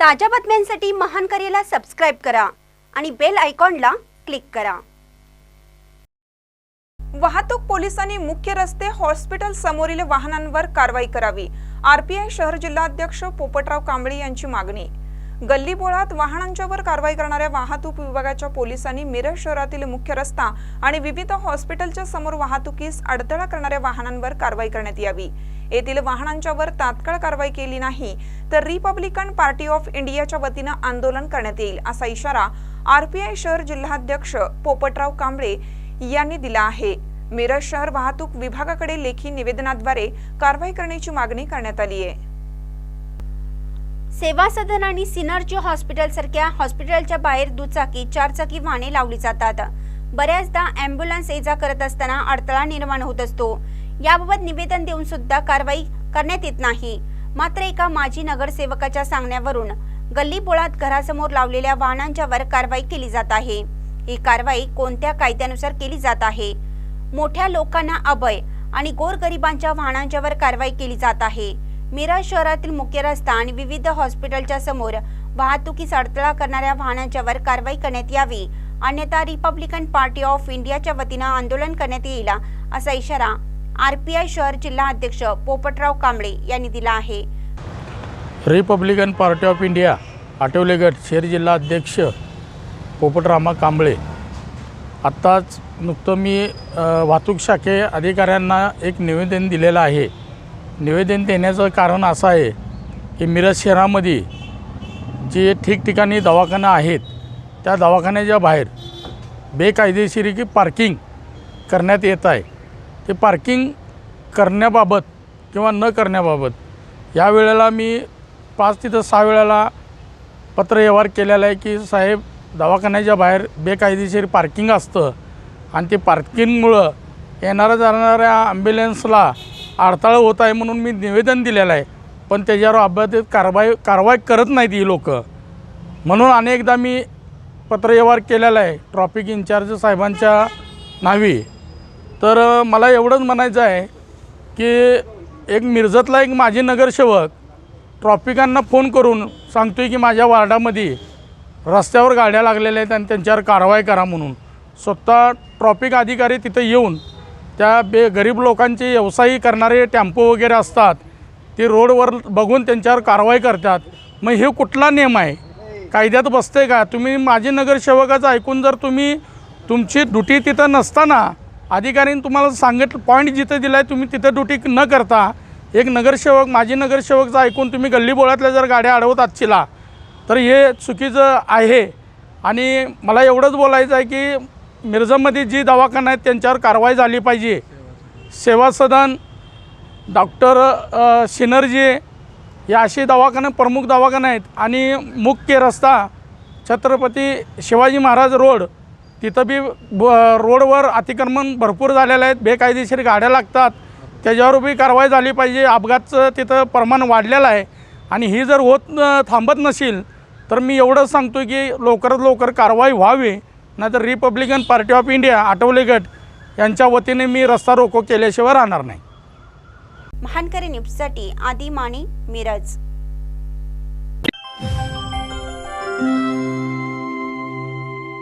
ताज्या बातम्यांसाठी महान करेला सबस्क्राईब करा आणि बेल आयकॉनला क्लिक करा. वाहतूक पोलिसांनी मुख्य रस्ते हॉस्पिटल समोरील वाहनांवर कारवाई करावी. आरपीआय शहर जिल्हाध्यक्ष पोपटराव कांबळे यांची मागणी. गल्ली बोळात वाहनांच्यावर कारवाई करणाऱ्या वाहतूक विभागाच्या पोलिसांनी मिरज शहरातील मुख्य रस्ता आणि विविध हॉस्पिटलच्या समोर वाहतुकीस अडथळा करणाऱ्या वाहनांवर कारवाई करण्यात यावी. येथील वाहनांच्यावर तात्काळ कारवाई केली नाही तर रिपब्लिकन पार्टी ऑफ इंडियाच्या वतीनं आंदोलन करण्यात येईल असा इशारा आरपीआय शहर जिल्हाध्यक्ष पोपटराव कांबळे यांनी दिला आहे. मिरज शहर वाहतूक विभागाकडे लेखी निवेदनाद्वारे कारवाई करण्याची मागणी करण्यात आली आहे. सेवा सदन आणि सिनर्जी हॉस्पिटल सारख्या हॉस्पिटलच्या बाहेर दुचाकी चारचाकी वाहने लावली जातात. बऱ्याचदा अँब्युलन्स ये जा करत असताना अडथळा निर्माण होत असतो. याबाबत निवेदन देऊन सुद्धा कारवाई करण्यात येत नाही. मात्र एका माजी नगरसेवकाच्या सांगण्यावरून गल्लीबोळात घरासमोर लावलेल्या वाहनांच्यावर कारवाई केली जात आहे. ही कारवाई कोणत्या कायद्यानुसार केली जात आहे? मोठ्या लोकांना अभय आणि गोरगरिबांच्या वाहनांच्यावर कारवाई केली जात आहे. मिरज शहरातील मुख्य रस्ता आणि विविध हॉस्पिटलच्या समोर वाहतुकीस अडथळा करणाऱ्या वाहनांच्यावर कारवाई करण्यात यावी. अन्यथा रिपब्लिकन पार्टी ऑफ इंडियाच्या वतीनं आंदोलन करण्यात येईल असा इशारा आरपीआय शहर जिल्हा अध्यक्ष पोपटराव कांबळे यांनी दिला आहे. रिपब्लिकन पार्टी ऑफ इंडिया आठवलेगट शहर जिल्हा अध्यक्ष पोपटरामा कांबळे. आत्ताच नुकतं मी वाहतूक शाखे अधिकाऱ्यांना एक निवेदन दिलेलं आहे. निवेदन देण्याचं कारण असं आहे की मिरज शहरामध्ये जे ठिकठिकाणी दवाखाना आहेत त्या दवाखान्याच्या बाहेर बेकायदेशीर की पार्किंग करण्यात येत आहे. ते पार्किंग करण्याबाबत किंवा न करण्याबाबत या वेळेला मी पाच तिथं सहा वेळेला पत्रव्यवहार केलेला आहे की साहेब दवाखान्याच्या बाहेर बेकायदेशीर पार्किंग असतं आणि ते पार्किंगमुळं येणाऱ्या जाणाऱ्या ॲम्ब्युलन्सला अडथळा होत आहे म्हणून मी निवेदन दिलेलं आहे. पण त्याच्यावर अभ्यासित कारवाई कारवाई करत नाहीत ही लोक. म्हणून अनेकदा मी पत्रव्यवहार केलेला आहे. ट्रॉफिक इन्चार्ज साहेबांच्या नावी. तर मला एवढंच म्हणायचं आहे की एक मिरजतला एक माजी नगरसेवक ट्रॉफिकांना फोन करून सांगतो आहे की माझ्या वार्डामध्ये रस्त्यावर गाड्या लागलेल्या आहेत आणि त्यांच्यावर कारवाई करा म्हणून. स्वतः ट्रॉफिक अधिकारी तिथं येऊन त्या बे गरीब लोकांचे व्यवसायी करणारे टेम्पो वगैरे असतात ते रोडवर बघून त्यांच्यावर कारवाई करतात. मग हे कुठला नियम आहे? कायद्यात बसते का? तुम्ही माझे नगरसेवकाचं ऐकून जर तुम्ही तुमची ड्युटी तिथं नसताना अधिकाऱ्यांनी तुम्हाला सांगितलं पॉईंट जिथं दिला आहे तुम्ही तिथं ड्युटी न करता एक नगरसेवक माजी नगरसेवकचं ऐकून तुम्ही गल्लीबोळातल्या जर गाड्या अडवत आजचीला तर हे चुकीचं आहे. आणि मला एवढंच बोलायचं आहे की मिरजमध्ये जी दवाखाना आहेत त्यांच्यावर कारवाई झाली पाहिजे. सेवा सदन डॉक्टर सिनर्जी या असे दवाखाने प्रमुख दवाखाने आहेत. आणि मुख्य रस्ता छत्रपती शिवाजी महाराज रोड तिथं बी ब रोडवर अतिक्रमण भरपूर झालेलं आहेत. बेकायदेशीर गाड्या लागतात. त्याच्यावर बी कारवाई झाली पाहिजे. अपघातचं तिथं प्रमाण वाढलेलं आहे. आणि ही जर होत थांबत नसेल तर मी एवढंच सांगतो की लवकरात लवकर कारवाई व्हावी. नाहीतर Republican Party of India Athawale गट यांच्या वतीने मी रस्ता रोको केल्याशिवाय राहणार नाही. महानकरी न्यूजसाठी आदी माने मिरज.